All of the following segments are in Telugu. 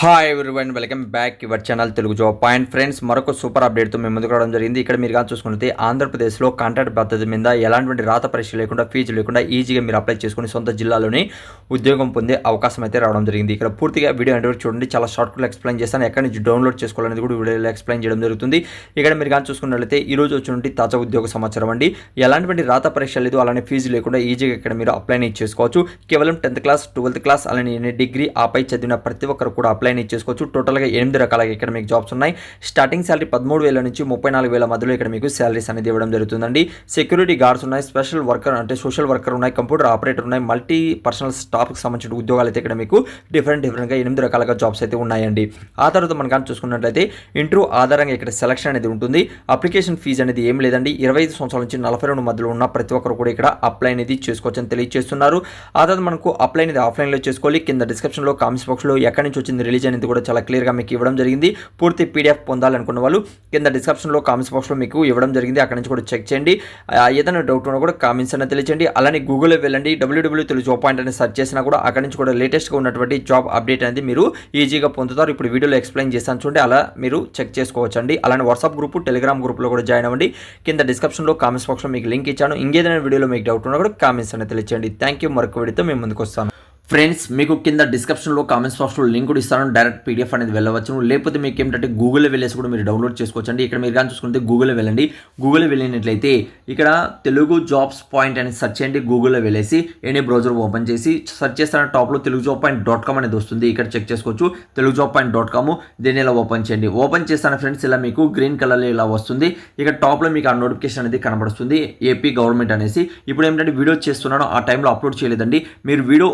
Hi everyone welcome back your channel Telugu job point friends మరొక సూపర్ అప్డేట్తో మేము ముందుకు రావడం జరిగింది. ఇక్కడ మీరు కానీ చూసుకుంటే ఆంధ్రప్రదేశ్లో కాంట్రాక్ట్ పద్ధతి మీద ఎలాంటి రాత పరీక్ష లేకుండా ఫీజు లేకుండా ఈజీగా మీరు అప్లై చేసుకుని సొంత జిల్లాలోనే ఉద్యోగం పొందే అవకాశం అయితే రావడం జరిగింది. ఇక్కడ పూర్తిగా వీడియో అంటే చూడండి చాలా షార్ట్ ఎక్స్ప్లెయిన్ చేస్తాను. ఎక్కడి నుంచి డౌన్లోడ్ చేసుకోవాలనేది కూడా వీడియోలో ఎక్స్ప్లెయిన్ చేయడం జరుగుతుంది. ఇక్కడ మీరు కానీ చూసుకున్నట్లయితే ఈ రోజు వచ్చినటువంటి తాజా ఉద్యోగ సమాచారం అండి. ఎలాంటి రాత పరీక్ష లేదు అలానే ఫీజు లేకుండా ఈజీగా ఇక్కడ మీరు అప్లై చేసుకోవచ్చు. కేవలం టెన్త్ క్లాస్ ట్వెల్త్ క్లాస్ అలానే డిగ్రీ ఆపై చదివిన ప్రతి ఒక్కరు కూడా అప్లై చేసుకోవచ్చు టోటల్గా ఎనిమిది రకాలుగా ఇక్కడ మీకు జాబ్స్ ఉన్నాయి. స్టార్టింగ్ శాలరీ పదమూడు వేల నుంచి ముప్పై నాలుగు వేల మధ్యలో ఇక్కడ మీకు శాలరీస్ అనేది ఇవ్వడం జరుగుతుందండి. సెక్యూరిటీ గార్డ్స్ ఉన్నాయి స్పెషల్ వర్కర్ అంటే సోషల్ వర్కర్ ఉన్నాయి కంప్యూటర్ ఆపరేటర్ ఉన్నాయి మల్టీ పర్సనల్ స్టాఫ్కి సంబంధించిన ఉద్యోగాలు అయితే ఇక్కడ మీకు డిఫరెంట్ డిఫరెంట్గా ఎనిమిది రకాలుగా జాబ్స్ అయితే ఉన్నాయండి. ఆ తర్వాత మనం కానీ చూసుకున్నట్లయితే ఇంటర్వ్యూ ఆధారంగా ఇక్కడ సెలక్షన్ అనేది ఉంటుంది. అప్లికేషన్ ఫీజు అనేది ఏం లేదండి. ఇరవై ఐదు సంవత్సరాల నుంచి నలభై రెండు మధ్యలో ఉన్న ప్రతి ఒక్కరు కూడా ఇక్కడ అప్లై అనేది చేసుకోవచ్చు అని తెలియజేస్తున్నారు ఆ తర్వాత మనకు అప్లై అనేది ఆఫ్లైన్లో చేసుకోవాలి. కింద డిస్క్రిప్షన్లో కామెంట్స్ బాక్స్లో ఎక్కడి నుంచి వచ్చింది రిలీజ్ అనేది కూడా చాలా క్లియర్గా మీకు ఇవ్వడం జరిగింది. పూర్తి పీడిఎఫ్ పొందాలనుకున్న వాళ్ళు కింద డిస్క్రిప్షన్లో కామెంట్స్ బాక్స్లో మీకు ఇవ్వడం జరిగింది. అక్కడ నుంచి కూడా చెక్ చేయండి. ఏదైనా డౌట్ ఉన్నా కూడా కామెంట్స్ అనేది తెలియచేయండి. అలానే గూగుల్లో వెళ్ళండి. W W W Telugu job point అని సెర్చ్ చేసినా కూడా అక్కడ నుంచి కూడా లేటెస్ట్గా ఉన్నటువంటి జాబ్ అప్డేట్ అనేది మీరు ఈజీగా పొందుతారు. ఇప్పుడు వీడియోలో ఎక్స్ప్లెయిన్ చేస్తాను చూడండి. అలా మీరు చెక్ చేసుకోవచ్చండి. అలానే వాట్సాప్ గ్రూప్ టెలిగ్రామ్ గ్రూప్లో కూడా జాయిన్ అవ్వండి. కింద డిస్క్రిప్షన్లో కామెంట్స్ బాక్స్లో మీకు లింక్ ఇచ్చాను. ఇంకేదైనా వీడియోలో మీకు డౌట్ ఉన్నా కూడా కామెంట్స్ అనేది తెలియచేయండి. థ్యాంక్ యూ మరొక వీడియోతో మేము ముందుకు వస్తాను ఫ్రెండ్స్ మీకు కింద డిస్క్రిప్షన్లో కామెంట్స్ బాక్స్లో లింక్ కూడా ఇస్తాను. డైరెక్ట్ పీడిఎఫ్ అనేది వెళ్ళవచ్చు లేకపోతే మీకు ఏంటంటే గూగుల్లో వెళ్ళేసి కూడా మీరు డౌన్లోడ్ చేసుకోవచ్చండి. ఇక్కడ మీరు కానీ చూసుకుంటే గూగుల్లో వెళ్ళండి. గూగుల్లో వెళ్ళినట్లయితే ఇక్కడ తెలుగు జాబ్స్ పాయింట్ అని సెర్చ్ చేయండి. గూగుల్లో వెళ్ళేసి ఎనీ బ్రౌజర్ ఓపెన్ చేసి సెర్చ్ చేస్తున్న టాప్లో Telugu job point dot com అనేది వస్తుంది. ఇక్కడ చెక్ చేసుకోవచ్చు. Telugu job point dot com దీన్ని ఇలా ఓపెన్ చేయండి. ఓపెన్ చేస్తాను ఫ్రెండ్స్ ఇలా మీకు గ్రీన్ కలర్లో ఇలా వస్తుంది. ఇక్కడ టాప్లో మీకు ఆ నోటిఫికేషన్ అనేది కనబడుతుంది. ఏపీ గవర్నమెంట్ అనేసి. ఇప్పుడు ఏంటంటే వీడియో చేస్తున్నాను. ఆ టైంలో అప్లోడ్ చేయలేదండి. మీరు వీడియో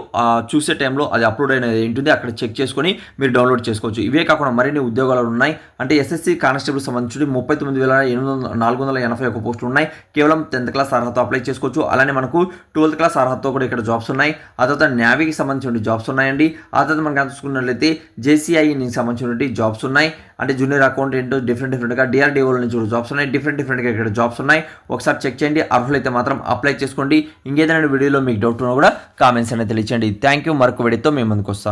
చూసే టైంలో అది అప్లోడ్ అనేది ఉంటుంది అక్కడ చెక్ చేసుకొని మీరు డౌన్లోడ్ చేసుకోవచ్చు. ఇవే కాకుండా మరిన్ని ఉద్యోగాలు ఉన్నాయి. అంటే ఎస్ఎస్సి కానిస్టేబుల్ సంబంధించి ముప్పై తొమ్మిది వేల ఎనిమిది వందల నాలుగు వందల ఎనభై ఒక పోస్టులు ఉన్నాయి. కేవలం టెన్త్ క్లాస్ అర్హత అప్లై చేసుకోవచ్చు. అలానే మనకు ట్వెల్త్ క్లాస్ అర్హతతో కూడా ఇక్కడ జాబ్స్ ఉన్నాయి. ఆ తర్వాత న్యావీకి సంబంధించిన జాబ్స్ ఉన్నాయండి. ఆ తర్వాత మనం చూసుకున్నట్లయితే జేసీఐకి సంబంధించినటువంటి జాబ్స్ ఉన్నాయి. అంటే జూనియర్ అకౌంటెంట్ డిఫరెంట్ డిఫరెంట్గా డిఆర్డిఓ నుంచి కూడా జాబ్స్ ఉన్నాయి డిఫరెంట్ డిఫరెంట్గా ఇక్కడ జాబ్స్ ఉన్నాయి. ఒకసారి చెక్ చేయండి. అర్హులైతే మాత్రం అప్లై చేసుకోండి. ఇంకేదైనా వీడియోలో మీకు డౌట్ ఉన్నా కూడా కామెంట్స్ అనేది తెలియచేయండి. థ్యాంక్ యూ మరొక వీడియోతో మేము ముందుకు వస్తాను